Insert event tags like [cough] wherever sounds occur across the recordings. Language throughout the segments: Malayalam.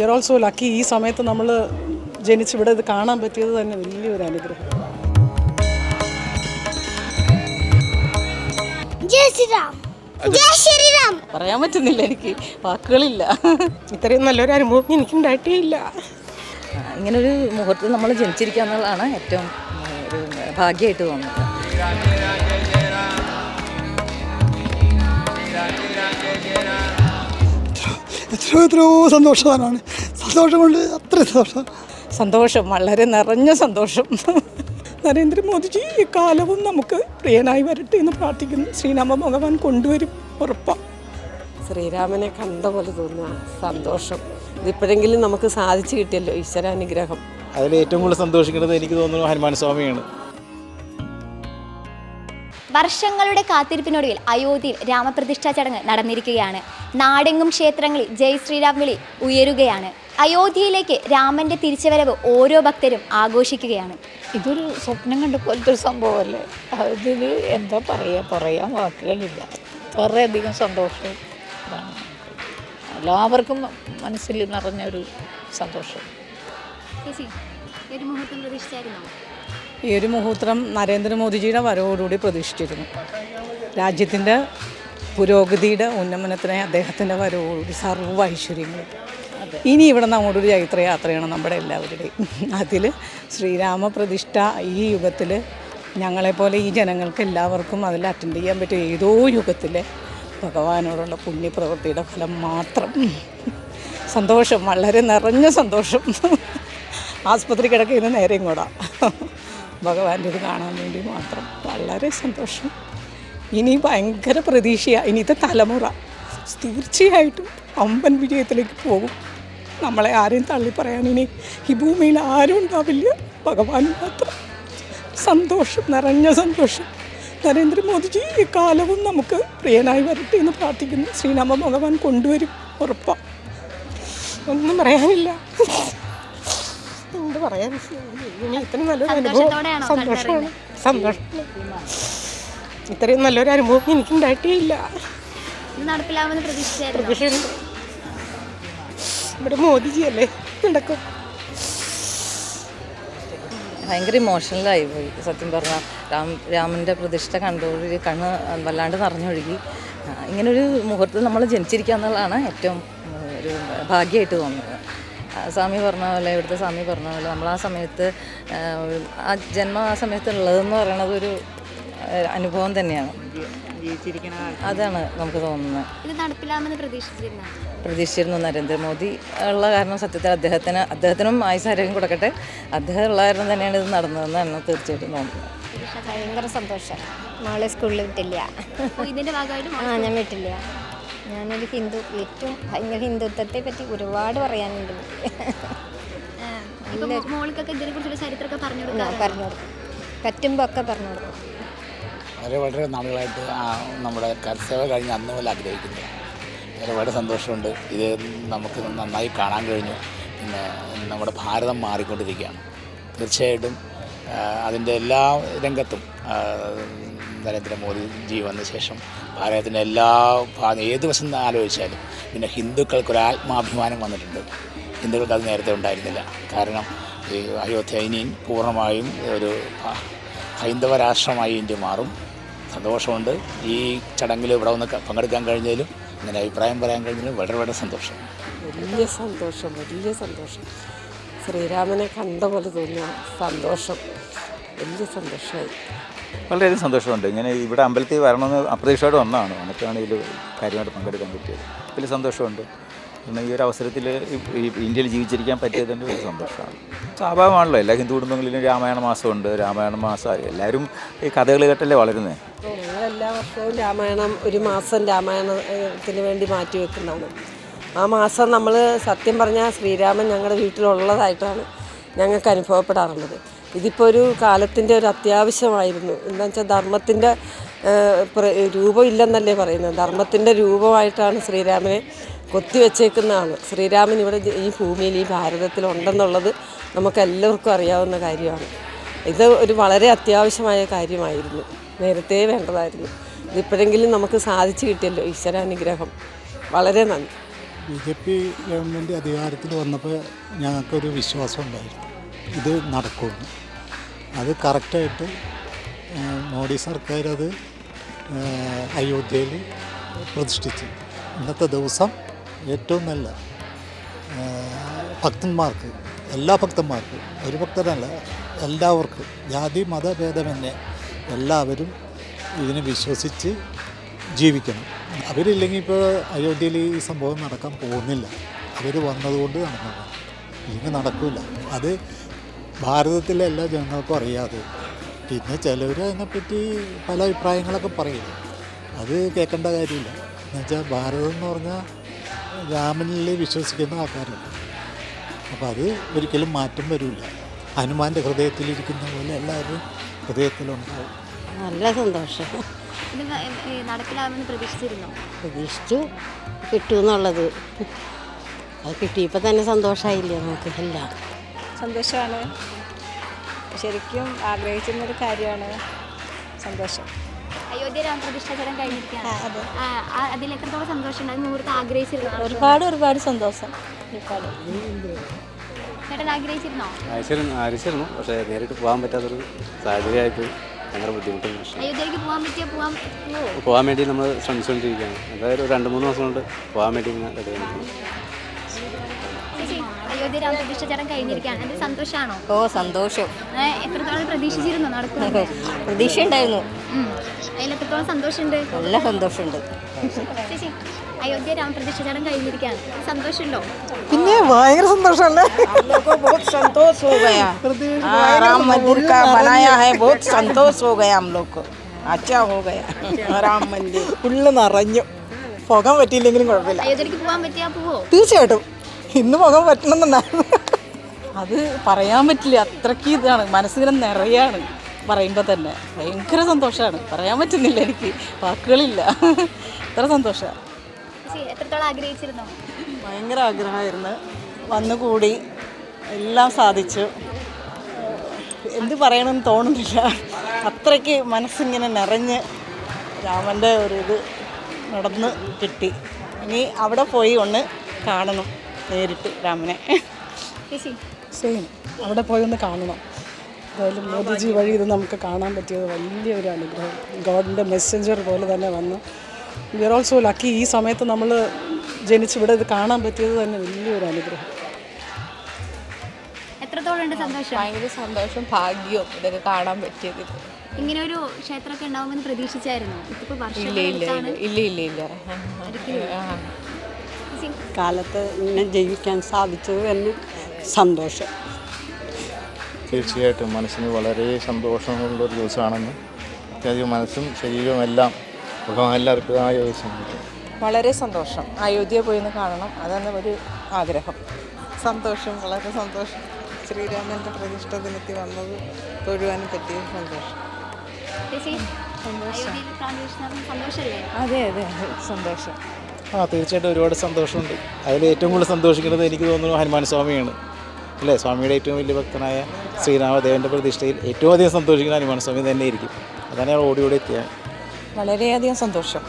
വി ആർ ഓൾസോ ലക്കി ഈ സമയത്ത് നമ്മൾ ജനിച്ച് ഇവിടെ ഇത് കാണാൻ പറ്റിയത് തന്നെ വലിയൊരു അനുഗ്രഹം. പറയാൻ പറ്റുന്നില്ല എനിക്ക്. വാക്കുകളില്ല. ഇത്രയും നല്ലൊരു അനുഭവം എനിക്ക് ഉണ്ടായിട്ടില്ല. ഇല്ല ഒരു മുഹൂർത്തം നമ്മൾ ജനിച്ചിരിക്കുക എന്നുള്ളതാണ് ഏറ്റവും ഒരു ഭാഗ്യമായിട്ട് തോന്നുന്നത്. എത്രയോ എത്രയോ സന്തോഷവാനാണ് സന്തോഷം കൊണ്ട് അത്ര സന്തോഷം. സന്തോഷം വളരെ നിറഞ്ഞ സന്തോഷം. നരേന്ദ്രമോദിജി ഈ കാലവും നമുക്ക് പ്രിയനായി വരട്ടെ എന്ന് പ്രാർത്ഥിക്കുന്നു. ശ്രീരാമ ഭഗവാൻ കൊണ്ടുവരും ഉറപ്പാണ് ശ്രീരാമനെ കണ്ട പോലെ തോന്നുക സന്തോഷം. ഇതിപ്പോഴെങ്കിലും നമുക്ക് സാധിച്ചു കിട്ടിയല്ലോ ഈശ്വരാനുഗ്രഹം. അതിൽ ഏറ്റവും കൂടുതൽ സന്തോഷിക്കുന്നത് എനിക്ക് തോന്നുന്നു ഹനുമാൻ സ്വാമിയാണ്. വർഷങ്ങളുടെ കാത്തിരിപ്പിനൊടുവിൽ അയോധ്യയിൽ രാമപ്രതിഷ്ഠാ ചടങ്ങ് നടന്നിരിക്കുകയാണ്. നാടെങ്ങും ക്ഷേത്രങ്ങളിൽ ജയ് ശ്രീരാം വിളി ഉയരുകയാണ്. അയോധ്യയിലേക്ക് രാമന്റെ തിരിച്ചുവരവ് ഓരോ ഭക്തരും ആഘോഷിക്കുകയാണ്. ഇതൊരു സ്വപ്നം കണ്ട പോലത്തെ ഒരു സംഭവമല്ലേ? അതിൽ എന്താ പറയാ? പറയാൻ വാക്കുകളില്ല. അത്രയധികം സന്തോഷം. എല്ലാവർക്കും മനസ്സിൽ നിറഞ്ഞ ഒരു സന്തോഷം ഈ ഒരു മുഹൂർത്തം നരേന്ദ്രമോദിജിയുടെ വരവോടുകൂടി പ്രതീക്ഷിച്ചിരുന്നു രാജ്യത്തിന്റെ പുരോഗതിയുടെ ഉന്നമനത്തിനായി അദ്ദേഹത്തിന്റെ വരവോടുകൂടി സർവ ഐശ്വര്യങ്ങളും. ഇനി ഇവിടെ നിന്ന് അങ്ങോട്ടൊരു ചൈത്രയാത്രയാണ് നമ്മുടെ എല്ലാവരുടെയും. അതിൽ ശ്രീരാമ പ്രതിഷ്ഠ ഈ യുഗത്തിൽ ഞങ്ങളെപ്പോലെ ഈ ജനങ്ങൾക്ക് എല്ലാവർക്കും അതിൽ അറ്റൻഡ് ചെയ്യാൻ പറ്റിയ ഏതോ യുഗത്തിലെ ഭഗവാനോടുള്ള പുണ്യപ്രവൃത്തിയുടെ ഫലം മാത്രം. സന്തോഷം വളരെ നിറഞ്ഞ സന്തോഷം. ആസ്പത്രി കിടക്കുന്ന നേരെ ഇങ്ങോട്ടാ. ഭഗവാന്റെ ഇത് കാണാൻ വേണ്ടി മാത്രം വളരെ സന്തോഷം. ഇനി ഭയങ്കര പ്രതീക്ഷയാണ് ഇനിത്തെ തലമുറ തീർച്ചയായിട്ടും അമ്പൻ വിജയത്തിലേക്ക് പോകും. നമ്മളെ ആരെയും തള്ളി പറയാൻ ഇനി ഈ ഭൂമിയിൽ ആരും ഉണ്ടാവില്ല. ഭഗവാൻ മാത്രം. സന്തോഷം നിറഞ്ഞ സന്തോഷം. നരേന്ദ്രമോദിജി ഈ കാലവും നമുക്ക് പ്രിയനായി വരട്ടെ എന്ന് പ്രാർത്ഥിക്കുന്നു. ശ്രീനാമ ഭഗവാൻ കൊണ്ടുവരും ഉറപ്പാണ് ഒന്നും പറയാനില്ല. എന്ത് പറയാൻ? ഇത്രയും നല്ലൊരു അനുഭവം. സന്തോഷമാണ്. സന്തോഷം. ഇത്രയും നല്ലൊരു അനുഭവം എനിക്കുണ്ടായിട്ടേ ഇല്ല. നടപ്പിലാവുമെന്ന് പ്രതീക്ഷിച്ചായിരുന്നു? ഇവിടെ മോദിജി അല്ലേ നടക്കും ഭയങ്കര ഇമോഷണലായി പോയി സത്യം പറഞ്ഞാൽ രാം രാമന്റെ പ്രതിഷ്ഠ കണ്ടോടി കണ്ണ് വല്ലാണ്ട് നിറഞ്ഞൊഴുകി. ഇങ്ങനൊരു മുഹൂർത്തം നമ്മൾ ജനിച്ചിരിക്കുക എന്നുള്ളതാണ് ഏറ്റവും ഒരു ഭാഗ്യമായിട്ട് തോന്നുന്നത്. സ്വാമി പറഞ്ഞ പോലെ ഇവിടുത്തെ സ്വാമി പറഞ്ഞ പോലെ നമ്മൾ ആ സമയത്ത് ആ, ജന്മം ആ സമയത്ത് ഉള്ളതെന്ന് പറയണത് ഒരു അനുഭവം തന്നെയാണ്. അതാണ് നമുക്ക് തോന്നുന്നത്. ഇത് പ്രതീക്ഷിച്ചിരുന്നു? പ്രതീക്ഷിച്ചിരുന്നു നരേന്ദ്രമോദി ഉള്ള കാരണം സത്യത്തിൽ അദ്ദേഹത്തിന് അദ്ദേഹത്തിനും ആയുസാരോഗ്യം കൊടുക്കട്ടെ. അദ്ദേഹം ഉള്ള കാരണം തന്നെയാണ് ഇത് നടന്നതെന്നാണ് തീർച്ചയായിട്ടും തോന്നുന്നത്. ഭയങ്കര സന്തോഷം. മോളെ സ്കൂളിൽ വിട്ടില്ല. ഭാഗമായിട്ട് ആ ഞാൻ വിട്ടില്ല. ഞാനൊരു ഹിന്ദു ഏറ്റവും ഭയങ്കര ഹിന്ദുത്വത്തെ പറ്റി ഒരുപാട് പറയാനുണ്ട് മോൾക്കൊക്കെ ചരിത്രമൊക്കെ കൊടുക്കാം പറഞ്ഞു കൊടുക്കും. പറ്റുമ്പോൾ ഒക്കെ പറഞ്ഞു കൊടുക്കും. വളരെ വളരെ നാളുകളായിട്ട് നമ്മുടെ കരസേവ കഴിഞ്ഞ് അന്ന് മുതൽ ആഗ്രഹിക്കുന്നു. വളരെ സന്തോഷമുണ്ട്. ഇത് നമുക്ക് നന്നായി കാണാൻ കഴിഞ്ഞു. പിന്നെ നമ്മുടെ ഭാരതം മാറിക്കൊണ്ടിരിക്കുകയാണ്. തീർച്ചയായിട്ടും അതിന്റെ എല്ലാ രംഗത്തും ആ, നരേന്ദ്രമോദി ജി വന്ന ശേഷം ഭാരതത്തിന്റെ എല്ലാ ഏത് വശം ആലോചിച്ചാലും പിന്നെ ഹിന്ദുക്കൾക്ക് ഒരു ആത്മാഭിമാനം വന്നിട്ടുണ്ട്. ഹിന്ദുക്കൾക്ക് അത് നേരത്തെ ഉണ്ടായിരുന്നില്ല. കാരണം ഈ അയോധ്യ ഇനിയും പൂർണമായും ഒരു ഹൈന്ദവ രാഷ്ട്രമായി ഇന്ത്യ മാറും. സന്തോഷമുണ്ട്. ഈ ചടങ്ങിൽ ഇവിടെ വന്ന് പങ്കെടുക്കാൻ കഴിഞ്ഞതിലും ഇങ്ങനെ അഭിപ്രായം പറയാൻ കഴിഞ്ഞതിലും വളരെ വളരെ സന്തോഷം. വലിയ സന്തോഷം വലിയ സന്തോഷം. ശ്രീരാമനെ കണ്ട പോലെ തോന്നിയ സന്തോഷം. വലിയ സന്തോഷമായി. വളരെയധികം സന്തോഷമുണ്ട്. ഇങ്ങനെ ഇവിടെ അമ്പലത്തിൽ വരണമെന്ന് അപ്രതീക്ഷയോടെ ഒന്നാണ് നമുക്കാണ് ഇതിൽ കാര്യമായിട്ട് പങ്കെടുക്കാൻ പറ്റിയത് വലിയ സന്തോഷമുണ്ട്. പിന്നെ ഈ ഒരു അവസരത്തിൽ ഇന്ത്യയിൽ ജീവിച്ചിരിക്കാൻ പറ്റിയതിന്റെ ഒരു സന്തോഷമാണ്. സ്വാഭാവികമാണല്ലോ എല്ലാ ഹിന്ദു കുടുംബങ്ങളിലും രാമായണ മാസമുണ്ട്. രാമായണ മാസം എല്ലാവരും ഈ കഥകൾ കേട്ടല്ലേ വളരുന്നത് എല്ലാ വർഷവും രാമായണം ഒരു മാസം രാമായണത്തിന് വേണ്ടി മാറ്റി വെക്കുന്നതാണ്. ആ മാസം നമ്മൾ സത്യം പറഞ്ഞാൽ ശ്രീരാമൻ ഞങ്ങളുടെ വീട്ടിലുള്ളതായിട്ടാണ് ഞങ്ങൾക്ക് അനുഭവപ്പെടാറുള്ളത്. ഇതിപ്പോൾ ഒരു കാലത്തിന്റെ ഒരു അത്യാവശ്യമായിരുന്നു. എന്താ വെച്ചാൽ ധർമ്മത്തിന്റെ രൂപം ഇല്ലെന്നല്ലേ പറയുന്നത്. ധർമ്മത്തിന്റെ രൂപമായിട്ടാണ് ശ്രീരാമനെ കൊത്തിവെച്ചേക്കുന്നതാണ് ശ്രീരാമൻ ഇവിടെ ഈ ഭൂമിയിൽ ഈ ഭാരതത്തിൽ ഉണ്ടെന്നുള്ളത് നമുക്ക് എല്ലാവർക്കും അറിയാവുന്ന കാര്യമാണ്. ഇത് ഒരു വളരെ അത്യാവശ്യമായ കാര്യമായിരുന്നു. നേരത്തെ വേണ്ടതായിരുന്നു. ഇതിപ്പോഴെങ്കിലും നമുക്ക് സാധിച്ചു കിട്ടിയല്ലോ ഈശ്വരാനുഗ്രഹം. വളരെ നന്ദി. ബി ജെ പി ഗവൺമെന്റ് അധികാരത്തിൽ വന്നപ്പോൾ ഞങ്ങൾക്കൊരു വിശ്വാസം ഉണ്ടായിരുന്നു. ഇത് നടക്കുമെന്ന്. അത് കറക്റ്റായിട്ട് മോഡി സർക്കാർ അത് അയോധ്യയിൽ പ്രതിഷ്ഠിച്ചു. ഇന്നത്തെ ദിവസം ഏറ്റവും നല്ല ഭക്തന്മാർക്ക് എല്ലാ ഭക്തന്മാർക്കും ഒരു ഭക്തരല്ല എല്ലാവർക്കും ജാതി മതഭേദമെന്നെ എല്ലാവരും ഇതിനെ വിശ്വസിച്ച് ജീവിക്കണം. അവരില്ലെങ്കിൽ ഇപ്പോൾ അയോധ്യയിൽ ഈ സംഭവം നടക്കാൻ പോകുന്നില്ല. അവർ വന്നതുകൊണ്ട് നടന്നതാണ്. ഇല്ലെങ്കിൽ നടക്കില്ല. അത് ഭാരതത്തിലെ എല്ലാ ജനങ്ങൾക്കും അറിയാതെ പിന്നെ ചിലവർ അതിനെപ്പറ്റി പല അഭിപ്രായങ്ങളൊക്കെ പറയും. അത് കേൾക്കേണ്ട കാര്യമില്ല. എന്നുവെച്ചാൽ ഭാരതം എന്ന് പറഞ്ഞാൽ രാമനിൽ വിശ്വസിക്കുന്ന ആൾക്കാരാണ് അപ്പോൾ അത് ഒരിക്കലും മാറ്റം വരില്ല ഹനുമാന്റെ ഹൃദയത്തിലിരിക്കുന്ന പോലെ എല്ലാവരും ഹൃദയത്തിലുണ്ടാവും. നല്ല സന്തോഷം. നടപ്പിലാവുമെന്ന് പ്രതീക്ഷിച്ചിരുന്നോ? പ്രതീക്ഷിച്ചു. കിട്ടുമെന്നുള്ളത് അത് കിട്ടിയപ്പോൾ തന്നെ സന്തോഷമായില്ലേ നമുക്ക് എല്ലാം. സന്തോഷമാണ് ശരിക്കും ആഗ്രഹിച്ചിരുന്നൊരു കാര്യമാണ് സന്തോഷം. അയോധ്യ രാമപ്രതിഷ്ഠാചരം കഴിഞ്ഞിരിക്കുകയാണ്. ആ, അതിൽ എത്രത്തോളം സന്തോഷം അത് മുഹൂർത്തം ആഗ്രഹിച്ചിരുന്നോ ഒരുപാട് ഒരുപാട് സന്തോഷം. ഒരുപാട്. ചേട്ടൻ ആഗ്രഹിച്ചിരുന്നോ? അയച്ചിരുന്നു പക്ഷേ നേരിട്ട് പോകാൻ പറ്റാത്തൊരു സാഹചര്യമായിപ്പോയി ഭയങ്കര ബുദ്ധിമുട്ടും അയോധ്യയിലേക്ക് പോകാൻ പറ്റിയ പോവാൻ പോകാൻ വേണ്ടി നമ്മൾ ശ്രമിച്ചുകൊണ്ടിരിക്കുകയാണ്. എന്തായാലും രണ്ട് മൂന്ന് മാസം കൊണ്ട് പോകാൻ വേണ്ടി ഇങ്ങനെ റെഡി അയോധ്യ രാമപ്രതിഷ്ഠ ചടങ്ങ് കഴിഞ്ഞിരിക്കുകയാണ് അത് സന്തോഷമാണോ ഓ സന്തോഷം ഏ, എത്രത്തോളം പ്രതീക്ഷിച്ചിരുന്നോ നടക്കുന്നത് [laughs] പ്രതീക്ഷ ഉണ്ടായിരുന്നു ഉം. അതിൽ എത്രത്തോളം സന്തോഷമുണ്ട് നല്ല സന്തോഷമുണ്ട് ചേച്ചി അയോധ്യ രാമപ്രതിഷ്ഠ ചടങ്ങ് കഴിഞ്ഞിരിക്കുകയാണ് സന്തോഷമുണ്ടോ പിന്നെ ഭയങ്കര സന്തോഷമല്ലേ बहुत संतोष हो गया हाँ, राम मंदिर का बनाया है बहुत संतोष हो गया हम लोग को अच्छा हो गया राम मंदिर ഉള്ളു നിറഞ്ഞു പോകാൻ പറ്റിയില്ലെങ്കിലും കുഴപ്പമില്ല അയോധ്യയിലേക്ക് പോകാൻ പറ്റിയാ പോവോ തീർച്ചയായിട്ടും ഇന്ന് പോകാൻ പറ്റണമെന്നുണ്ടായിരുന്നു. അത് പറയാൻ പറ്റില്ല. അത്രയ്ക്ക് ഇതാണ്. മനസ്സിനെ നിറയാണ് പറയുമ്പോൾ തന്നെ. ഭയങ്കര സന്തോഷമാണ് പറയാൻ പറ്റുന്നില്ല എനിക്ക്. വാക്കുകളില്ല. അത്ര സന്തോഷമാണ് ചേച്ചി എത്രത്തോളം ആഗ്രഹിച്ചിരുന്നോ? ഭയങ്കര ആഗ്രഹമായിരുന്നു. വന്നുകൂടി എല്ലാം സാധിച്ചു. എന്ത് പറയണമെന്ന് തോന്നുന്നില്ല. അത്രയ്ക്ക് മനസ്സിങ്ങനെ നിറഞ്ഞ് രാമന്റെ ഒരു ഇത് നടന്ന് കിട്ടി. ഇനി അവിടെ പോയി ഒന്ന് കാണണം. നേരിട്ട് രാമനെ. സെയിം അവിടെ പോയി ഒന്ന് കാണണം. എന്തായാലും മോദിജി വഴി ഇത് നമുക്ക് കാണാൻ പറ്റിയത് വലിയൊരു അനുഗ്രഹം. ഗോഡിന്റെ മെസ്സഞ്ചർ പോലെ തന്നെ വന്ന്. വി ആർ ഓൾസോ ലക്കി ഈ സമയത്ത് നമ്മൾ ജനിച്ചിവിടെ ഇത് കാണാൻ പറ്റിയത് തന്നെ വലിയൊരു അനുഗ്രഹം. എത്രത്തോളം സന്തോഷം? ഭയങ്കര സന്തോഷം ഭാഗ്യവും ഇതൊക്കെ കാണാൻ പറ്റിയത്. ഇങ്ങനെ ഒരു ക്ഷേത്രമൊക്കെ ഉണ്ടാവുമെന്ന് പ്രതീക്ഷിച്ചായിരുന്നു? ഇല്ല ഇല്ല ഇല്ല. ഇല്ല ഇല്ല കാലത്ത് ഇങ്ങനെ ജീവിക്കാൻ സാധിച്ചത് തന്നെ സന്തോഷം. തീർച്ചയായിട്ടും മനസ്സിന് വളരെ സന്തോഷമുള്ള ഒരു ദിവസമാണെന്ന് അത്യാവശ്യം മനസ്സും ശരീരവും എല്ലാം ഭഗവാനെല്ലാം അർപ്പിതമായ ദിവസമാണ് വളരെ സന്തോഷം. അയോധ്യ പോയി ഒന്ന് കാണണം. അതാണ് ഒരു ആഗ്രഹം. സന്തോഷം വളരെ സന്തോഷം. ശ്രീരാമന്റെ പ്രതിഷ്ഠ ദിനത്തിൽ വന്നത് തൊഴുവാനും പറ്റിയ സന്തോഷം. സന്തോഷം അതെ അതെ. സന്തോഷം. ആ തീർച്ചയായിട്ടും ഒരുപാട് സന്തോഷമുണ്ട്. അതിൽ ഏറ്റവും കൂടുതൽ സന്തോഷിക്കുന്നത് എനിക്ക് തോന്നുന്നു ഹനുമാൻ സ്വാമിയാണ്. അല്ലേ? സ്വാമിയുടെ ഏറ്റവും വലിയ ഭക്തനായ ശ്രീരാമദേവന്റെ പ്രതിഷ്ഠയിൽ ഏറ്റവും അധികം സന്തോഷിക്കുന്ന ഹനുമാൻ സ്വാമി തന്നെ ആയിരിക്കും അതാണ് ഞാൻ ഓടി ഓടി എത്തിയത്. വളരെയധികം സന്തോഷം.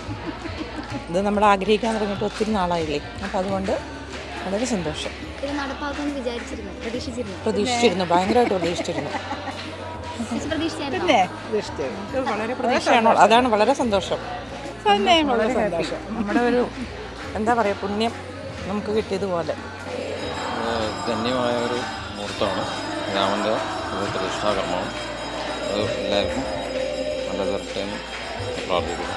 ഇത് നമ്മൾ ആഗ്രഹിക്കാൻ തുടങ്ങിയിട്ട് ഒത്തിരി നാളായില്ലേ? അപ്പം അതുകൊണ്ട് വളരെ സന്തോഷം. പ്രതീക്ഷിച്ചിരുന്നു. പ്രതീക്ഷിച്ചിരുന്നു. ഭയങ്കരമായിട്ട് പ്രതീക്ഷിച്ചിരുന്നു. വളരെ പ്രതീക്ഷയാണോ? അതാണ് വളരെ സന്തോഷം. തന്നെ വളരെ സന്തോഷം നമ്മുടെ ഒരു എന്താ പറയുക പുണ്യം നമുക്ക് കിട്ടിയതുപോലെ ധന്യമായ ഒരു മുഹൂർത്തമാണ് രാമൻ്റെ പ്രതിഷ്ഠാകർമ്മം അത് എല്ലാവർക്കും നല്ല തരട്ടെ എന്ന് പ്രാർത്ഥിക്കുന്നു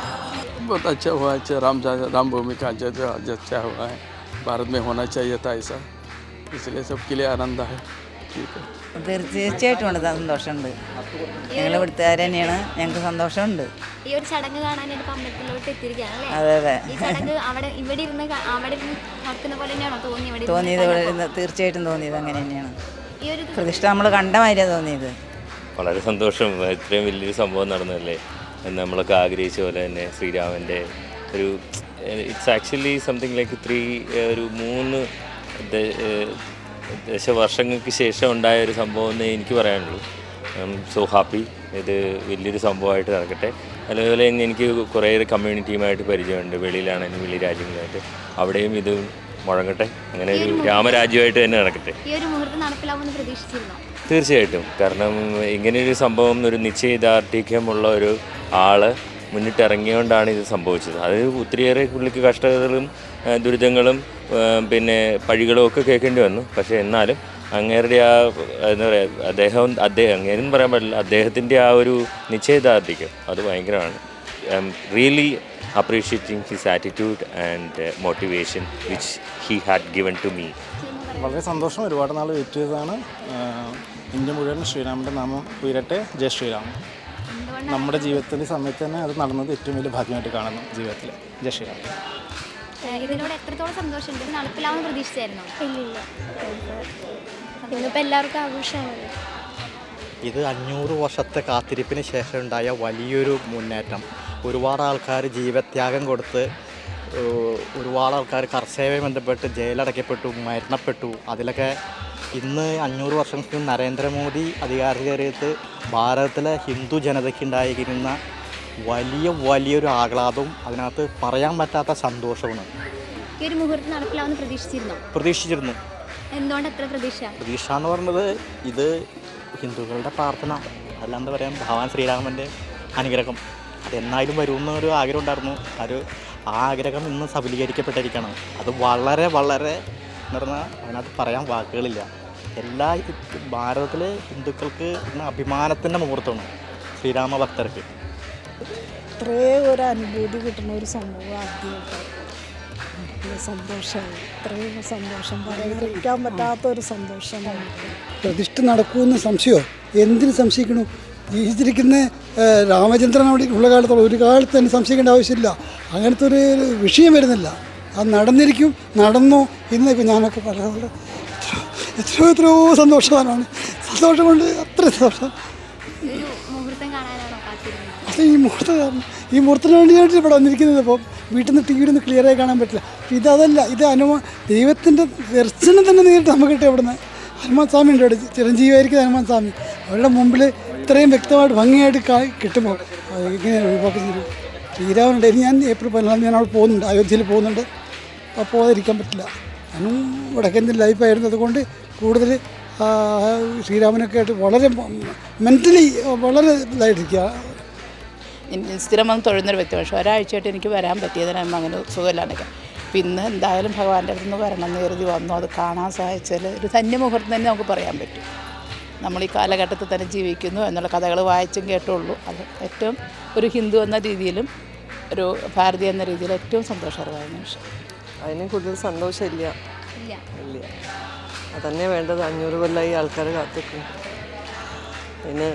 बहुत अच्छा हुआ अच्छा राम राम भूमि का जज आज अच्छा हुआ है भारत में होना चाहिए था ऐसा इसलिए सबके लिए आनंद है ठीक है തീർച്ചയായിട്ടും ഉണ്ട്. സന്തോഷമുണ്ട്. ഞങ്ങൾ ഇവിടുത്തുകാർ തന്നെയാണ്. ഞങ്ങൾക്ക് സന്തോഷമുണ്ട്. ഈ ഒരു ചടങ്ങ് കാണാനായിട്ട് അമ്പലത്തിലോട്ട് എത്തിയിരിക്കുകയാണ് അതെ അതെ. ഈ ചടങ്ങ് അവിടെ ഇവിടെ ഇരുന്ന് കാ- അവിടെ ഇരുന്ന് നടക്കുന്ന പോലെ തന്നെയാണോ തോന്നി ഇവിടെ ഇരുന്ന് തോന്നിയത് ഇവിടെ കണ്ടപ്പോ? ഇരുന്ന് തീർച്ചയായിട്ടും തോന്നിയത് അങ്ങനെ തന്നെയാണ്. ഈ ഒരു പ്രതിഷ്ഠ നമ്മൾ കണ്ട മാതിരിയാണ് തോന്നിയത്. വളരെ സന്തോഷം. ഇത്രയും വലിയൊരു സംഭവം നടന്നതല്ലേ? എന്ന് നമ്മളൊക്കെ ആഗ്രഹിച്ച പോലെ തന്നെ ശ്രീരാമന്റെ ഒരു it's actually something like three ഒരു മൂന്ന് ദ- ഏഹ് ദശവർഷങ്ങൾക്ക് ശേഷം ഉണ്ടായ ഒരു സംഭവം എന്നേ എനിക്ക് പറയാനുള്ളൂ. സോ ഹാപ്പി ഇത് വലിയൊരു സംഭവമായിട്ട് നടക്കട്ടെ. അതുപോലെ തന്നെ എനിക്ക് കുറേ കമ്മ്യൂണിറ്റിയുമായിട്ട് പരിചയമുണ്ട്. വെളിയിലാണെങ്കിലും വലിയ രാജ്യങ്ങളായിട്ട് അവിടെയും ഇത് മുഴങ്ങട്ടെ. അങ്ങനെ ഒരു രാമരാജ്യമായിട്ട് തന്നെ നടക്കട്ടെ. തീർച്ചയായിട്ടും. കാരണം ഇങ്ങനെയൊരു സംഭവം ഒരു നിശ്ചയദാർഢ്യമുള്ള ഒരു ആൾ മുന്നിട്ടിറങ്ങിയോണ്ടാണ് ഇത് സംഭവിച്ചത്. അത് ഒത്തിരിയേറെ പുള്ളിക്ക് കഷ്ടതകളും ദുരിതങ്ങളും പിന്നെ പഴികളും ഒക്കെ കേൾക്കേണ്ടി വന്നു. പക്ഷേ എന്നാലും അങ്ങേരുടെ ആ എന്താ പറയുക അദ്ദേഹം അദ്ദേഹം അങ്ങേരും പറയാൻ പറ്റില്ല അദ്ദേഹത്തിന്റെ ആ ഒരു നിശ്ചയദാർഢ്യം അത് ഭയങ്കരമാണ്. I'm really appreciating his attitude and motivation which he had given to me വളരെ സന്തോഷം ഒരുപാട് നാൾ വെയിറ്റ് ചെയ്തതാണ്. ഇന്ത്യ മുഴുവൻ ശ്രീരാമന്റെ നാമം ഉയരട്ടെ. ജയ ശ്രീരാം നമ്മുടെ ജീവിതത്തിന്റെ സമയത്ത് തന്നെ അത് നടന്നത് ഏറ്റവും വലിയ ഭാഗ്യമായിട്ട് കാണുന്നു ജീവിതത്തിൽ. ജയ ശ്രീരാം ഏഹ് ഇതിനോട് എത്രത്തോളം സന്തോഷമുണ്ട്? നടപ്പിലാവുന്ന പ്രതീക്ഷിച്ചായിരുന്നു? ഇല്ലില്ല. ഇന്നിപ്പോൾ എല്ലാവർക്കും ആഘോഷമാണ് ഇത് അഞ്ഞൂറ് വർഷത്തെ കാത്തിരിപ്പിന് ശേഷം ഉണ്ടായ വലിയൊരു മുന്നേറ്റം. ഒരുപാട് ആൾക്കാർ ജീവത്യാഗം കൊടുത്ത് ഒരുപാട് ആൾക്കാർ കർഷകയുമായി ബന്ധപ്പെട്ട് ജയിലടയ്ക്കപ്പെട്ടു മരണപ്പെട്ടു. അതിലൊക്കെ ഇന്ന് അഞ്ഞൂറ് വർഷങ്ങൾക്ക് നരേന്ദ്രമോദി അധികാരത്തിൽ കയറിയത് ഭാരതത്തിലെ ഹിന്ദു ജനതയ്ക്ക് ഉണ്ടായിരിക്കുന്ന വലിയ വലിയൊരു ആഹ്ലാദവും അതിനകത്ത് പറയാൻ പറ്റാത്ത സന്തോഷവും ഈ ഒരു മുഹൂർത്തം പ്രതീക്ഷിച്ചിരുന്നു? പ്രതീക്ഷിച്ചിരുന്നു. എന്തുകൊണ്ട് പ്രതീക്ഷ പ്രതീക്ഷ? എന്ന് പറയുന്നത് ഇത് ഹിന്ദുക്കളുടെ പ്രാർത്ഥന. അല്ലാണ്ട് പറയാ ഭഗവാൻ ശ്രീരാമന്റെ അനുഗ്രഹം. അതെന്നായാലും വരുമെന്ന ഒരു ആഗ്രഹം ഉണ്ടായിരുന്നു. ഒരു ആ ആഗ്രഹം ഇന്ന് സഫലീകരിക്കപ്പെട്ടിരിക്കണം അത് വളരെ വളരെ എന്ന് പറഞ്ഞാൽ അതിനകത്ത് പറയാൻ വാക്കുകളില്ല. എല്ലാ ഭാരതത്തിലെ ഹിന്ദുക്കൾക്ക് ഇന്ന് അഭിമാനത്തിന്റെ മുഹൂർത്തമാണ് ശ്രീരാമ ഭക്തർക്ക് ഇത്രയും ഒരു അനുഭൂതി കിട്ടുന്ന ഒരു സംഭവം ആദ്യമായിട്ട്. സന്തോഷമായി ഇത്രയും സന്തോഷം പറയാതിരിക്കാൻ പറ്റാത്ത ഒരു സന്തോഷമാണ് പ്രതിഷ്ഠ നടക്കുമെന്ന് സംശയോ എന്തിന് സംശയിക്കണു? ജീവിച്ചിരിക്കുന്ന രാമചന്ദ്രൻ അവിടെ ഉള്ള കാലത്തോളം ഒരു കാലത്ത് തന്നെ സംശയിക്കേണ്ട ആവശ്യമില്ല. അങ്ങനത്തെ ഒരു വിഷയം വരുന്നില്ല. അത് നടന്നിരിക്കും നടന്നു ഇന്നിപ്പോൾ ഞാനൊക്കെ പറയാറുണ്ട്. എത്രയോ എത്രയോ സന്തോഷവാനാണ്. സന്തോഷം കൊണ്ട് അത്ര സന്തോഷം. ഈ മുഹൂർത്ത ഈ മുഹൂർത്തത്തിന് വേണ്ടിയായിട്ട് ഇവിടെ വന്നിരിക്കുന്നത് ഇപ്പം വീട്ടിൽ നിന്ന് ടി വിയിൽ നിന്ന് ക്ലിയറായി കാണാൻ പറ്റില്ല. ഇതല്ല ഇത് അനുമ ദൈവത്തിന്റെ ദർശനം തന്നെ നേരിട്ട് നമുക്ക് കിട്ടും ഇവിടുന്ന് ഹനുമാൻ സ്വാമി ഉണ്ട് ഇവിടെ. ചിരഞ്ജീവിയായിരിക്കും ഹനുമാൻ സ്വാമി അവരുടെ മുമ്പിൽ ഇത്രയും വ്യക്തമായിട്ട് ഭംഗിയായിട്ട് കിട്ടുമ്പോൾ അത് ഇങ്ങനെ ഒഴിവാക്കി തരും ശ്രീരാമനുണ്ട്. ഇനി ഞാൻ ഏപ്രിൽ പതിനാലാം ഞാൻ അവിടെ പോകുന്നുണ്ട്. അയോധ്യയിൽ പോകുന്നുണ്ട്. അപ്പോൾ പോകാതിരിക്കാൻ പറ്റില്ല. ഞാനും വടക്കേന്ത്യൻ ലൈഫായിരുന്നു അതുകൊണ്ട് കൂടുതൽ ശ്രീരാമനൊക്കെ ആയിട്ട് വളരെ മെന്റലി വളരെ ഇതായിട്ടിരിക്കുക. സ്ഥിരം വന്ന് തൊഴുന്നൊരു വ്യക്തി. പക്ഷേ ഒരാഴ്ചയായിട്ട് എനിക്ക് വരാൻ പറ്റിയതിന് അങ്ങനെ സുഖമില്ലാണ്ടൊക്കെ പിന്നെ എന്തായാലും ഭഗവാന്റെ അടുത്ത് നിന്ന് വരണം എന്ന് കരുതി വന്നു. അത് കാണാൻ സാധിച്ചാൽ ഒരു ധന്യമുഹൂർത്തം തന്നെ നമുക്ക് പറയാൻ പറ്റും. നമ്മൾ ഈ കാലഘട്ടത്തിൽ തന്നെ ജീവിക്കുന്നു എന്നുള്ള കഥകൾ വായിച്ചും കേട്ടുള്ളൂ. അത് ഏറ്റവും ഒരു ഹിന്ദു എന്ന രീതിയിലും ഒരു ഭാരതീയ എന്ന രീതിയിൽ ഏറ്റവും സന്തോഷകരമായ നിമിഷം. അതിന് കൂടുതൽ സന്തോഷമില്ല ഇല്ല. ഇല്ല. അതന്നെ വേണ്ടത്. അഞ്ഞൂറ് കൊല്ലമായി ആൾക്കാർ കാത്തിക്കും പിന്നെ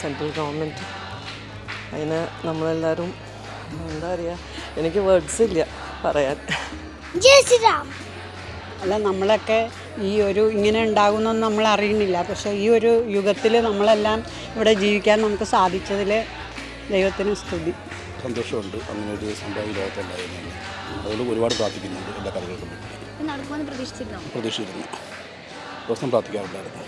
സെൻട്രൽ ഗവൺമെന്റ് അതിന് നമ്മളെല്ലാവരും എന്താ പറയുക എനിക്ക് വേർഡ്സ് ഇല്ല പറയാൻ. അല്ല നമ്മളൊക്കെ ഈ ഒരു ഇങ്ങനെ ഉണ്ടാകുന്നൊന്നും നമ്മൾ അറിയുന്നില്ല. പക്ഷെ ഈ ഒരു യുഗത്തിൽ നമ്മളെല്ലാം ഇവിടെ ജീവിക്കാൻ നമുക്ക് സാധിച്ചതിൽ ദൈവത്തിന് സ്തുതി. സന്തോഷമുണ്ട്. അങ്ങനെ ഒരു സംഭവം ഈ ലോകത്തുണ്ടായിരുന്നു അതുകൊണ്ട് ഒരുപാട് പ്രാർത്ഥിക്കുന്നുണ്ട് എല്ലാ കഥകൾക്കും പ്രതീക്ഷിച്ചിരുന്നു? പ്രതീക്ഷിച്ചിരുന്നു. ദിവസം പ്രാർത്ഥിക്കാറുണ്ടായിരുന്നു.